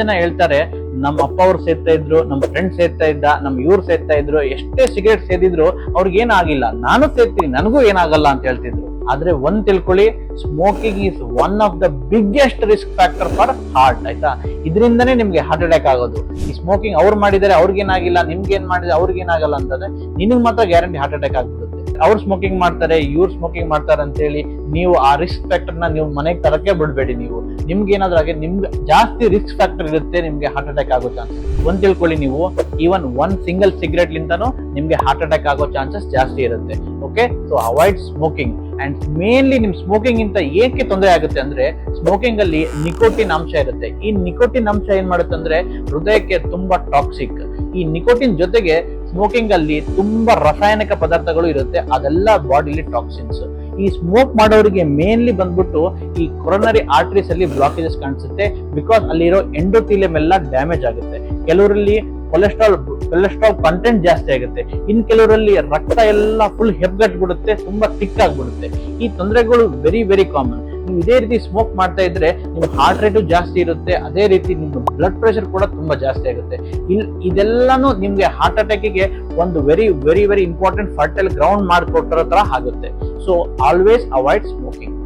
ಜನ ಹೇಳ್ತಾರೆ, ನಮ್ಮ ಅಪ್ಪ ಅವ್ರು ಸೇರ್ತಾ ಇದ್ರು, ನಮ್ಮ ಫ್ರೆಂಡ್ ಸೇರ್ತಾ ಇದ್ದ, ನಮ್ಮ ಇವ್ರು ಸೇರ್ತಾ ಇದ್ರು, ಎಷ್ಟೇ ಸಿಗರೇಟ್ ಸೇದಿದ್ರು ಅವ್ರಿಗೆ ಏನಾಗಿಲ್ಲ. ನಾನು ಸೇರ್ತೀನಿ ನನಗೂ ಏನಾಗಲ್ಲ ಅಂತ ಹೇಳ್ತಿದ್ರು. ಆದ್ರೆ ಒಂದ್ ತಿಳ್ಕೊಳ್ಳಿ smoking is one of the biggest risk factor for heart ಆಯ್ತಾ? ಇದರಿಂದನೇ ನಿಮ್ಗೆ ಹಾರ್ಟ್ ಅಟ್ಯಾಕ್ ಆಗೋದು. ಈ ಸ್ಮೋಕಿಂಗ್ ಅವ್ರು ಮಾಡಿದರೆ ಅವ್ರಿಗೇನಾಗಿಲ್ಲ ನಿಮ್ಗೆ ಏನ್ ಮಾಡಿದ್ರೆ ಅವ್ರಿಗೇನಾಗಲ್ಲ ಅಂತಂದ್ರೆ ನಿನಗೆ ಮಾತ್ರ ಗ್ಯಾರಂಟಿ ಹಾರ್ಟ್ ಅಟ್ಯಾಕ್ ಆಗ್ಬಿಡುತ್ತೆ. ಅವ್ರು ಸ್ಮೋಕಿಂಗ್ ಮಾಡ್ತಾರೆ, ಇವ್ರು ಸ್ಮೋಕಿಂಗ್ ಮಾಡ್ತಾರೆ ಅಂತ ಹೇಳಿ ನೀವು ಆ ರಿಸ್ಕ್ ಫ್ಯಾಕ್ಟರ್ನ ನೀವು ಮನೆಗೆ ತರಕ್ಕೆ ಬಿಡಬೇಡಿ ನೀವು. ನಿಮ್ಗೆ ಏನಾದ್ರೂ ಹಾಗೆ ನಿಮ್ಗೆ ಜಾಸ್ತಿ ರಿಸ್ಕ್ ಫ್ಯಾಕ್ಟರ್ ಇರುತ್ತೆ, ನಿಮ್ಗೆ ಹಾರ್ಟ್ ಅಟ್ಯಾಕ್ ಆಗೋ ಚಾನ್ಸ್ ಒಂದ್ ತಿಳ್ಕೊಳ್ಳಿ ನೀವು ಈವನ್ ಒನ್ ಸಿಂಗಲ್ ಸಿಗರೇಟ್ ಲಿಂದನೂ ನಿಮ್ಗೆ ಹಾರ್ಟ್ ಅಟ್ಯಾಕ್ ಆಗೋ ಚಾನ್ಸಸ್ ಜಾಸ್ತಿ ಇರುತ್ತೆ. Okay so avoid smoking and mainly ನಿಮ್ ಸ್ಮೋಕಿಂಗ್ ಇಂತ ಏಕೆ ತೊಂದರೆ ಆಗುತ್ತೆ ಅಂದ್ರೆ ಸ್ಮೋಕಿಂಗ್ ಅಲ್ಲಿ ನಿಕೋಟಿನ್ ಅಂಶ ಇರುತ್ತೆ. ಈ ನಿಕೋಟಿನ್ ಅಂಶ ಏನ್ ಮಾಡುತ್ತೆ ಅಂದ್ರೆ, ಹೃದಯಕ್ಕೆ ತುಂಬಾ ಟಾಕ್ಸಿಕ್ ಈ ನಿಕೋಟಿನ್ ಜೊತೆಗೆ ಸ್ಮೋಕಿಂಗ್ ಅಲ್ಲಿ ತುಂಬಾ ರಾಸಾಯನಿಕ ಪದಾರ್ಥಗಳು ಇರುತ್ತೆ, ಅದೆಲ್ಲ ಬಾಡಿಲಿ ಟಾಕ್ಸಿನ್ಸ್ ಈ ಸ್ಮೋಕ್ ಮಾಡೋರಿಗೆ ಮೇನ್ಲಿ ಬಂದ್ಬಿಟ್ಟು ಈ ಕೊರೋನರಿ ಆರ್ಟ್ರೀಸ್ ಅಲ್ಲಿ ಬ್ಲಾಕೇಜಸ್ ಕಾಣಿಸುತ್ತೆ. ಬಿಕಾಸ್ ಅಲ್ಲಿರೋ ಎಂಡೋಥೀಲಿಯಂ ಎಲ್ಲ ಡ್ಯಾಮೇಜ್ ಆಗುತ್ತೆ. ಕೆಲವರಲ್ಲಿ ಕೊಲೆಸ್ಟ್ರಾಲ್ ಕೊಲೆಸ್ಟ್ರಾಲ್ ಕಂಟೆಂಟ್ ಜಾಸ್ತಿ ಆಗುತ್ತೆ. ಇನ್ ಕೆಲವರಲ್ಲಿ ರಕ್ತ ಎಲ್ಲ ಫುಲ್ ಹೆಬ್ಗಟ್ಬಿಡುತ್ತೆ, ತುಂಬಾ ತಿಕ್ ಆಗ್ಬಿಡುತ್ತೆ ಈ ತೊಂದರೆಗಳು ವೆರಿ ವೆರಿ ಕಾಮನ್ ನೀವು ಇದೇ ರೀತಿ ಸ್ಮೋಕ್ ಮಾಡ್ತಾ ಇದ್ರೆ ನಿಮ್ಮ ಹಾರ್ಟ್ ರೇಟು ಜಾಸ್ತಿ ಇರುತ್ತೆ. ಅದೇ ರೀತಿ ನಿಮ್ಮ ಬ್ಲಡ್ ಪ್ರೆಷರ್ ಕೂಡ ತುಂಬಾ ಜಾಸ್ತಿ ಆಗುತ್ತೆ. ಇಲ್ಲಿ ಇದೆಲ್ಲಾನು ನಿಮ್ಗೆ ಹಾರ್ಟ್ ಅಟ್ಯಾಕಿಗೆ ಒಂದು very very very important fertile ground ಮಾಡಿಕೊಟ್ಟಿರೋ ತರ ಆಗುತ್ತೆ. So always avoid smoking